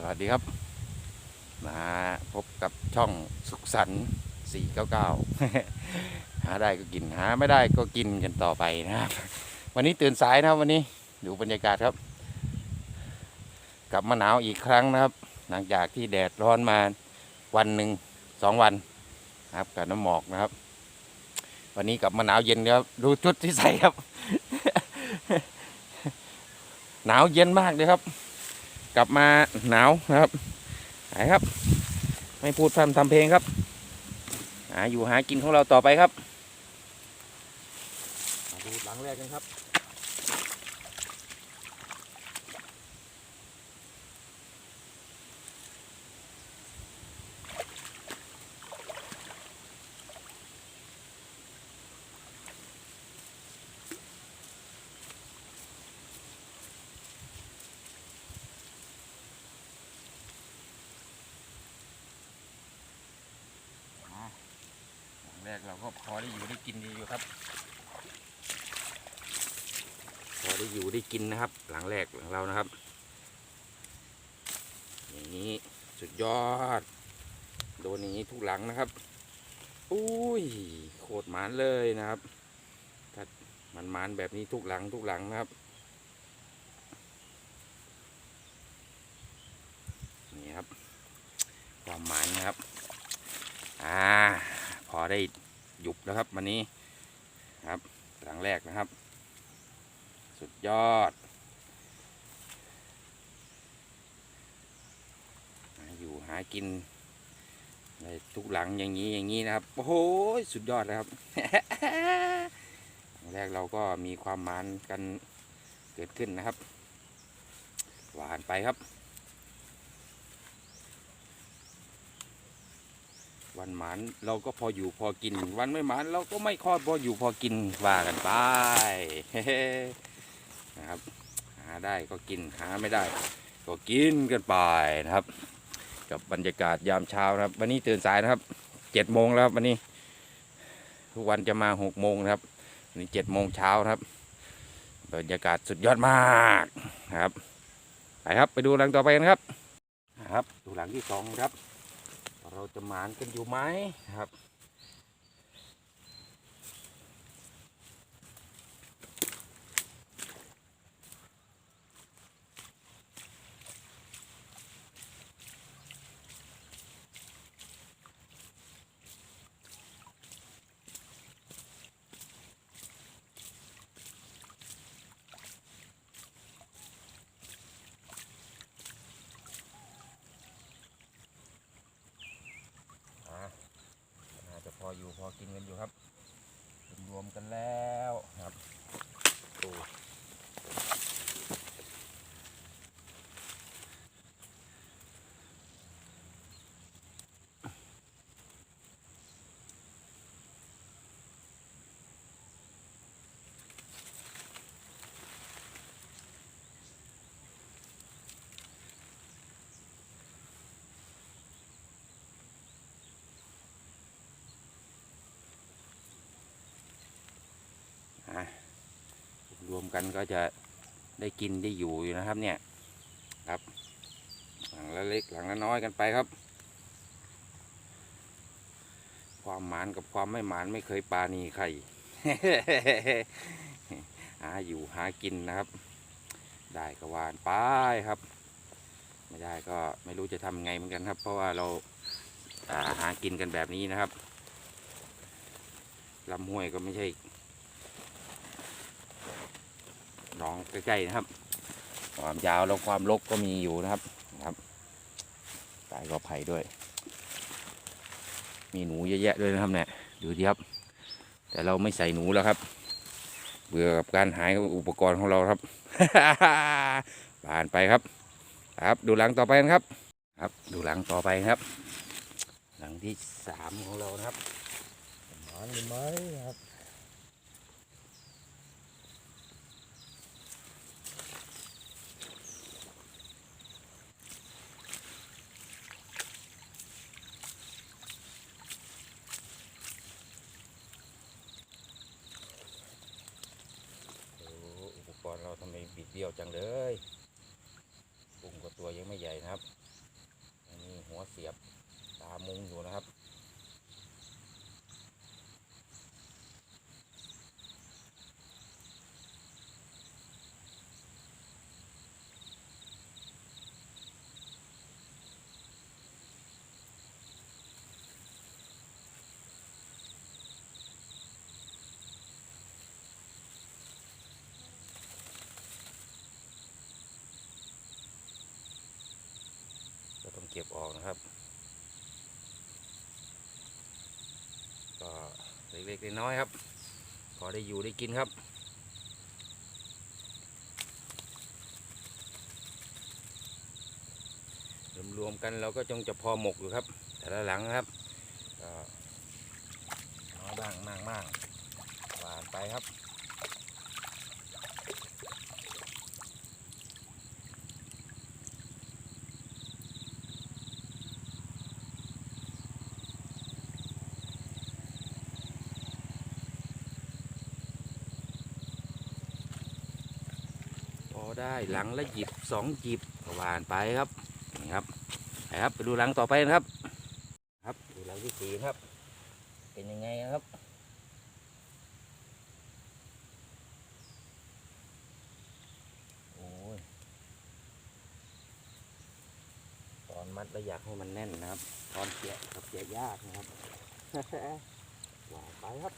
สวัสดีครับ มาพบกับช่องสุขสันต์499 หาได้ก็กิน หาไม่ได้ก็กินกันต่อไปนะครับ วันนี้ตื่นสายนะครับวันนี้ดูบรรยากาศครับ กลับมาหนาวอีกครั้งนะครับ หลังจากที่แดดร้อนมาวันหนึ่งสองวันนะครับกับน้ำหมอกนะครับ วันนี้กลับมาหนาวเย็นครับดูชุดที่ใส่ครับ หนาวเย็นมากเลยครับ กลับมาหนาวนะครับไหนครับ ไม่พูดพร่ำทำเพลงครับ หาอยู่หากินของเราต่อไปครับมาดูหลังแรกกันครับ หลังแรกเราก็พอ ได้อยู่ได้กินดีอยู่ครับ พอได้อยู่ได้กินนะครับ หลังแรกของเรานะครับ อย่างนี้สุดยอด โดนอย่างนี้ทุกหลังนะครับอุ้ยโคตรหมานเลยนะครับถ้ามันหมานแบบนี้ทุกหลังทุกหลังนะครับนี่ครับความหมานนะครับ อ่า พอได้ หยุบแล้วครับวันนี้ครับหลังแรกนะครับ สุดยอดอยู่หากินในทุกหลังอย่างนี้อย่างนี้นะครับโอ้โหสุดยอดเลยครับหลังแรกเราก็มีความมันกันเกิดขึ้นนะครับ หวานไปครับ วันหมานเราก็พออยู่พอกิน วันไม่หมานเราก็ไม่คอดพออยู่พอกินว่ากันไปนะครับหาได้ก็กินหาไม่ได้ ก็กินกันไปนะครับ กับบรรยากาศยามเช้านะครับ วันนี้ตื่นสายนะครับเจ็ดโมงแล้วครับวันนี้ ทุกวันจะมาหกโมงนะครับวันนี้เจ็ดโมงเช้าครับ บรรยากาศสุดยอดมากนะครับไปครับไปดูหลังต่อไปกันครับนะครับ ดูหลังที่สองครับ เราจะหมานกันอยู่ไหมครับ อ่าน่าจะพออยู่พอกินกันอยู่ครับ รวมๆกันแล้วครับโอ้อะรวม กันก็จะได้กินได้อยู่อยู่นะครับเนี่ยครับหลังละเล็กหลังละน้อยกันไปครับ ความหมานกับความไม่หมานไม่เคยปาณีใครหาอยู่หากินนะครับ ได้ก็วานไปครับ ไม่ได้ก็ไม่รู้จะทำไงเหมือนกันครับ เพราะว่าเราาหากินกันแบบนี้นะครับลำห้วยก็ไม่ใช่หนอง ใกล้ๆนะครับ ความยาวแล้วความลกก็มีอยู่นะครับนะครับตายก็ไผ่ด้วย มีหนูเยอะแยะด้วยนะครับเนี่ยดูดิครับ แต่เราไม่ใส่หนูแล้วครับ เบื่อกับการหายอุปกรณ์ของเราครับผ่านไปครับ ครับดูหลังต่อไปครับ ครับ ดูหลังต่อไปครับ หลังที่สามของเรานะครับหมานหรือไหมครับ รี้ยวจังเลยกุ้งก็ตัวยังไม่ใหญ่นะครับมีหัวเสียบตามุงอยู่นะครับ นะครับ ก็เล็กๆน้อยๆครับ พอได้อยู่ได้กินครับรวมๆกันเราก็จงจะพอหมกอยู่ครับ แต่ละหลังครับก็น้อยบ้างมากบ้างหวานไปครับ อได้หลังละหยิบสองหยิบก็หวานไปครับนี่ครับไปครับไปดูหลังต่อไปนะครับ ครับดูหลังที่สี่ครับ เป็นยังไงครับโอ้ยตอนมัดแล้วอยากให้มันแน่นนะครับ ตอนเกี่ยกับเกี่ยยากนะครับหวานไปครับ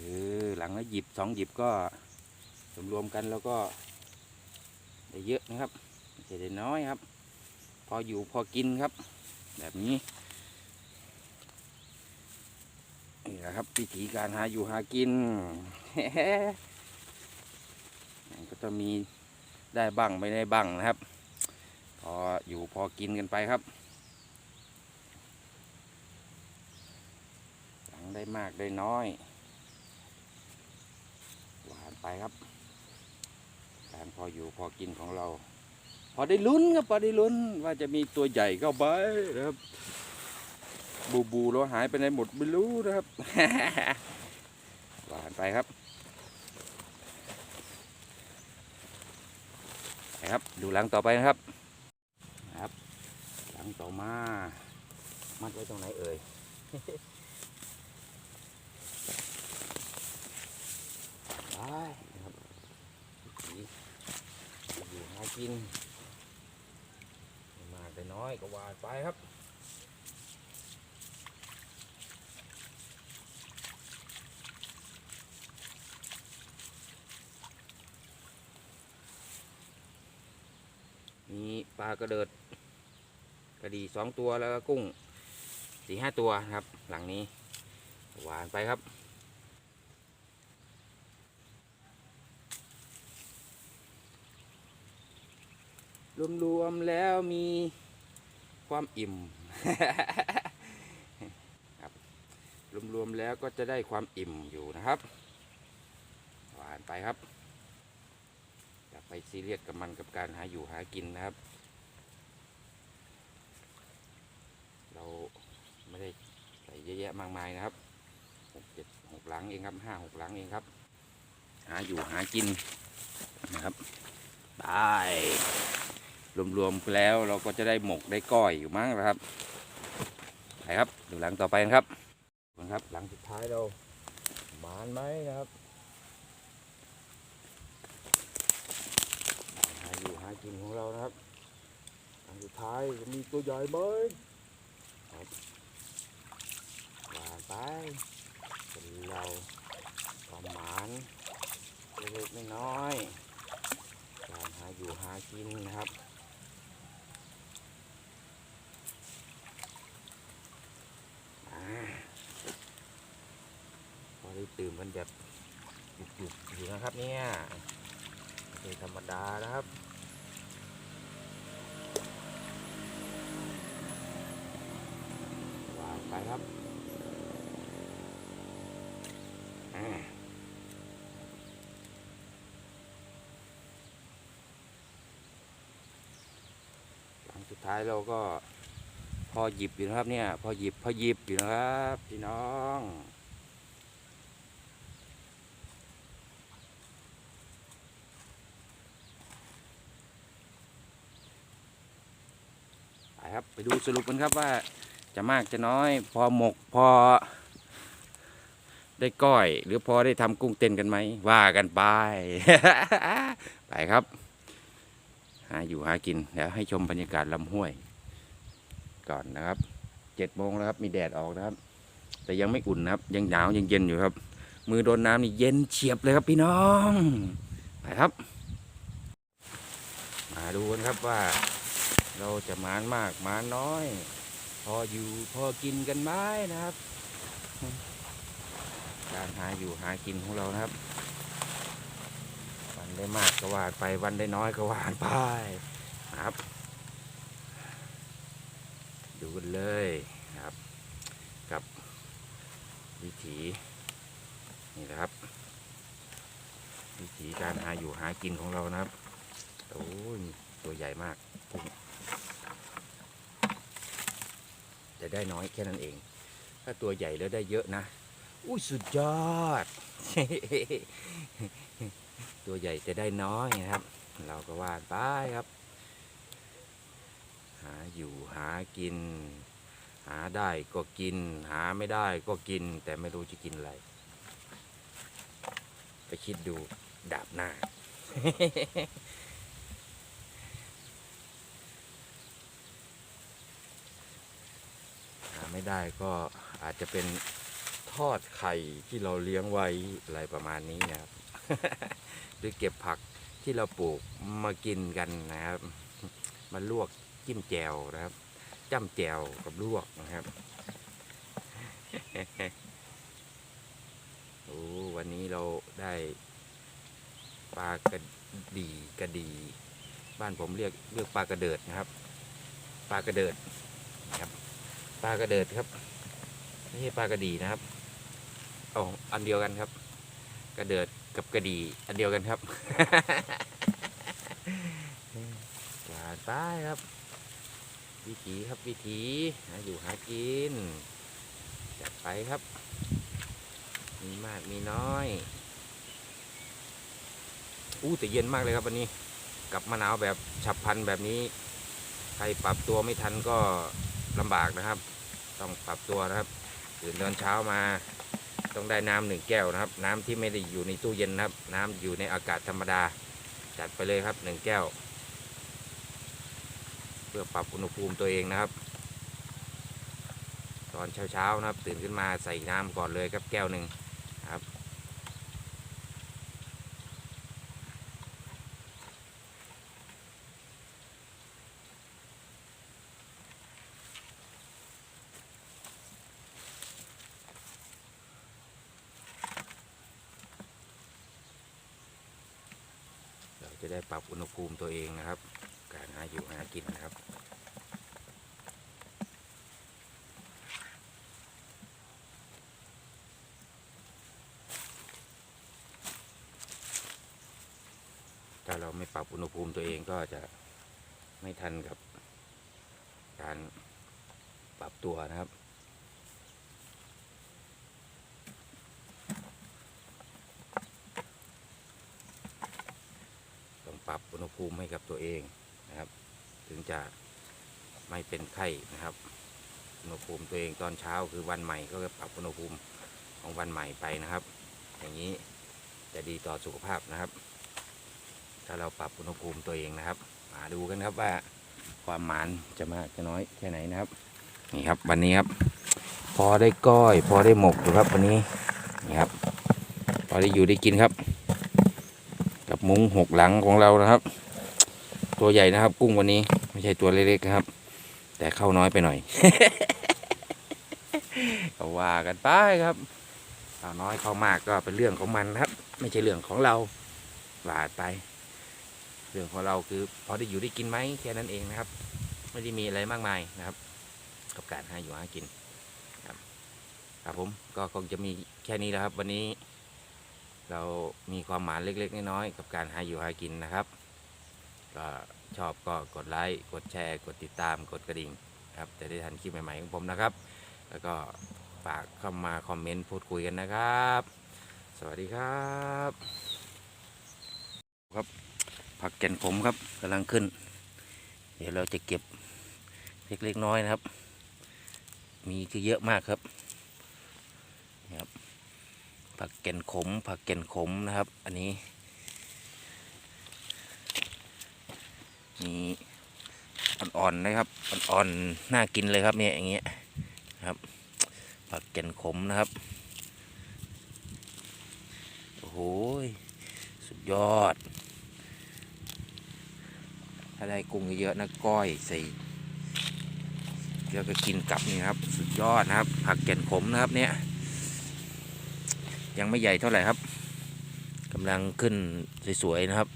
เออห ละหยิบสองหยิบก็รวมกันแล้วก็ได้เยอะนะครับไม่ใช่ได้น้อยครับ พออยู่พอกินครับ แบบนี้นี่แหละครับวิธีการหาอยู่หากินก็จะมีได้บ้างไม่ได้บ้างนะครับ พออยู่พอกินกันไปครับ หลังได้มากได้น้อย ไปครับ การพออยู่พอกินของเรา พอได้ลุ้นครับพอได้ลุ้นว่าจะมีตัวใหญ่เข้าไปนะครับ บูบูเราหายไปไหนหมดไม่รู้นะครับหวานไปครับไปครับ ดูหลังต่อไปนะครับครับ หลังต่อมา มัดไว้ตรงไหนเอ่ย ได้นะครับวิถีอยู่หา กิน มากแต่น้อยก็หวานไปครับมีปลากระเดิด กระดีสองตัวแล้วก็กุ้งสี่ห้าตัวครับ หลังนี้ หวานไปครับ รวมๆแล้วมีความอิ่มครับรวมๆแล้วก็จะได้ความอิ่มอยู่นะครับหวานไปครับอย่าไปซีเรียสกับมันกับการหาอยู่หากินนะครับ เราไม่ได้ใส่เยอะแยะมากมายนะครับหกเจ็ดหกหลังเองครับห้าหกหลังเองครับ หาอยู่หากินนะครับได้ รวมๆแล้วเราก็จะได้หมกได้ก้อยอยู่มั้งนะครับไปครับดูหลังต่อไปนะครับนะครับ หลังสุดท้ายเราหมานไหมนะครับหาอยู่หากินของเรานะครับหลังสุดท้ายจะมีตัวใหญ่ไหมครับว่าไปเป็นเราความหมานเล็กๆน้อยๆการหาอยู่หากินนะครับ อ่าพอได้ ตื่นมันแบบหยุบๆอยู่นะครับเนี่ยไม่ใช่ธรรมดานะครับวานไปครับอ่าหลังสุดท้ายเราก็พอหยิบอยู่นะครับเนี่ย พอหยิบพอหยิบอยู่นะครับพี่น้อง ไปดูสรุปกันครับว่าจะมากจะน้อย พอหมกพอ ได้ก้อย หรือพอได้ทำกุ้งเต้นกันไหมว่ากันไป ไปครับ หาอยู่หากินเดี๋ยวให้ชมบรรยากาศลำห้วย ก่อนนะครับเจ็ดโมงแล้วครับ มีแดดออกนะครับ แต่ยังไม่อุ่นนะครับ ยังหนาวยังเย็นอยู่ครับ มือโดนน้ำนี่เย็นเฉียบเลยครับพี่น้อง ไปครับ มาดูกันครับว่า เราจะมานมากมานน้อย พออยู่พอกินกันไหมนะครับ การหาอยู่หากินของเรานะครับ วันได้มากก็ว่าไปวันได้น้อยก็ว่าไปครับ ดูกันเลยนะครับ กับวิถีนี่นะครับ วิถีการหาอยู่หากินของเรานะครับโอ้ยตัวใหญ่มาก จะได้น้อยแค่นั้นเอง ถ้าตัวใหญ่แล้วได้เยอะนะ อุ้ยสุดยอด ตัวใหญ่จะได้น้อยนะครับ เราก็ว่าดไปครับ หาอยู่หากิน หาได้ก็กิน หาไม่ได้ก็กิน แต่ไม่รู้จะกินอะไร ไปคิดดูดาบหน้า หา ไม่ได้ก็อาจจะเป็นทอดไข่ที่เราเลี้ยงไว้อะไรประมาณนี้นะครับ หรือเก็บผักที่เราปลูกมากินกันนะครับมาลวกจิ้มแจวนะครับจ้ำแจวกับลวกนะครับโอ้วันนี้เราได้ปลากระดีกระดี บ้านผมเรียกเรียกปลากระเดิดนะครับ ปลากระเดิดนะครับ ปลากระเดิดครับไม่ใช่ปลากระดีนะครับเอาอันเดียวกันครับ กระเดิดกับกระดี อันเดียวกันครับหวานไปครับ วิถีครับวิถีหาอยู่หากินจัดไปครับ มีมากมีน้อยอู้แต่เย็นมากเลยครับวันนี้ กับมะนาวแบบฉับพันแบบนี้ ใครปรับตัวไม่ทันก็ ลำบากนะครับ ต้องปรับตัวนะครับตื่นตอนเช้ามาต้องได้น้ำหนึ่งแก้วนะครับ น้ำที่ไม่ได้อยู่ในตู้เย็นนะครับ น้ำอยู่ในอากาศธรรมดา จัดไปเลยครับหนึ่งแก้ว เพื่อปรับอุณหภูมิตัวเองนะครับ ตอนเช้าๆนะครับ ตื่นขึ้นมาใส่น้ำก่อนเลยครับแก้วหนึ่งครับ เรา จะได้ปรับอุณหภูมิตัวเองนะครับ การหาอยู่หากินนะครับถ้าเราไม่ปรับอุณหภูมิตัวเองก็จะไม่ทันกับการปรับตัวนะครับ ต้อง ปรับอุณหภูมิให้กับตัวเองนะครับ ถึงจะไม่เป็นไข้นะครับ อุณหภูมิตัวเองตอนเช้าคือวันใหม่ก็ปรับอุณหภูมิของวันใหม่ไปนะครับ อย่างนี้จะดีต่อสุขภาพนะครับ ถ้าเราปรับอุณหภูมิตัวเองนะครับ มาดูกันครับว่าความหมานจะมากจะน้อยแค่ไหนนะครับนี่ครับวันนี้ครับ พอได้ก้อย พอได้หมกอยู่ครับวันนี้นี่ครับ พอได้อยู่ได้กินครับับมุ้งหกหลังของเรานะครับ ตัวใหญ่นะครับ กุ้งวันนี้ ไม่ใช่ตัวเล็กๆนะครับ แต่เข้าน้อยไปหน่อยก็ว่ากันไปครับเข้าน้อยเข้ามากก็เป็นเรื่องของมันครับ ไม่ใช่เรื่องของเราว่าไป เรื่องของเราคือพอได้อยู่ได้กินไหมแค่นั้นเองนะครับ ไม่ได้มีอะไรมากมายนะครับ กับการหาอยู่หากินครับครับผมก็คงจะมีแค่นี้แล้วครับ วันนี้ เรามีความหมายเล็ก ๆ น้อยๆกับการหาอยู่หากินนะครับ ก็ชอบก็กดไลค์กดแชร์ กดติดตามกดกระดิ่งครับจะได้ทันคลิปใหม่ๆของผมนะครับ แล้วก็ฝากเข้ามาคอมเมนต์พูดคุยกันนะครับ สวัสดีครับครับผักแก่นขมครับกำลังขึ้น เดี๋ยวเราจะเก็บเล็กๆน้อยนะครับ มีคือเยอะมากครับ ผักแก่นขม ผักแก่นขมนะครับ อันนี้มีอ่อนๆนะครับ อ่อนๆ น่ากินเลยครับเนี่ยอย่างเงี้ยครับ ผักแก่นขมนะครับ โอ้โห สุดยอด ถ้าได้กุ้งเยอะๆนะก้อยใส่แล้วก็กินกับนี่ครับ สุดยอดนะครับ ผักแก่นขมนะครับเนี่ย ยังไม่ใหญ่เท่าไหร่ครับกำลังขึ้นสวยๆนะครับ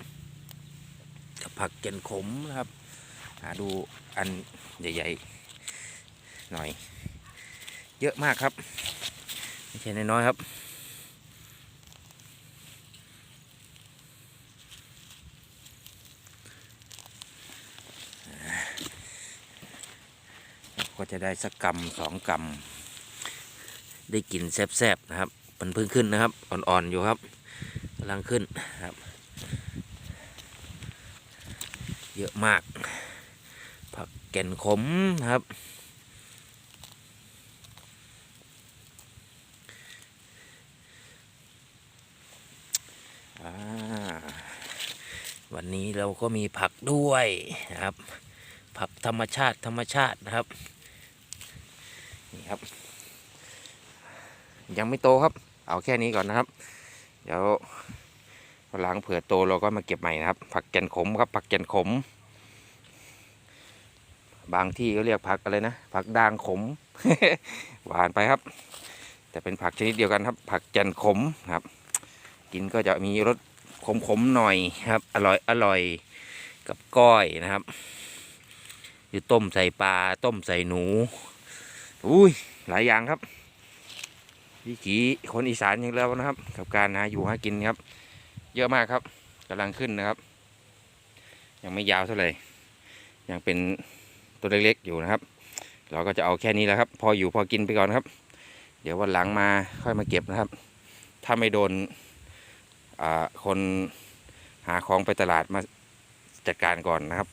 กับผักแกนขมนะครับ หาดูอันใหญ่ๆหน่อย เยอะมากครับไม่ใช่น้อยๆครับก็จะได้สักกำสองกำได้กินแซ่บๆนะครับ มันเพิ่งขึ้นนะครับ อ่อนๆอยู่ครับกำลังขึ้นครับ เยอะมาก ผักแก่นขมนะครับวันนี้เราก็มีผักด้วยนะครับ ผักธรรมชาติธรรมชาตินะครับ นี่ครับ ยังไม่โตครับ เอาแค่นี้ก่อนนะครับ เดี๋ยววันหลังเผื่อโตเราก็มาเก็บใหม่นะครับ ผักแก่นขมครับ ผักแก่นขม บางที่ก็เรียกผักอะไรนะ ผักด่างขม หวานไปครับ แต่เป็นผักชนิดเดียวกันครับ ผักแก่นขมครับ กินก็จะมีรสขมๆหน่อยครับ อร่อยอร่อยกับก้อยนะครับอยู่ต้มใส่ปลาต้มใส่หนู อุ้ยหลายอย่างครับ วิถีคนอีสานอย่างเรานะครับ กับการหาอยู่หากินครับ เยอะมากครับกำลังขึ้นนะครับ ยังไม่ยาวเท่าไหร่ยังเป็นตัวเล็กๆอยู่นะครับ เราก็จะเอาแค่นี้แล้วครับ พออยู่พอกินไปก่อนครับ เดี๋ยววันหลังมาค่อยมาเก็บนะครับ ถ้าไม่โดนคนหาของไปตลาดมาจัดการก่อนนะครับ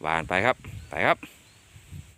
หวานไปครับ ไปครับ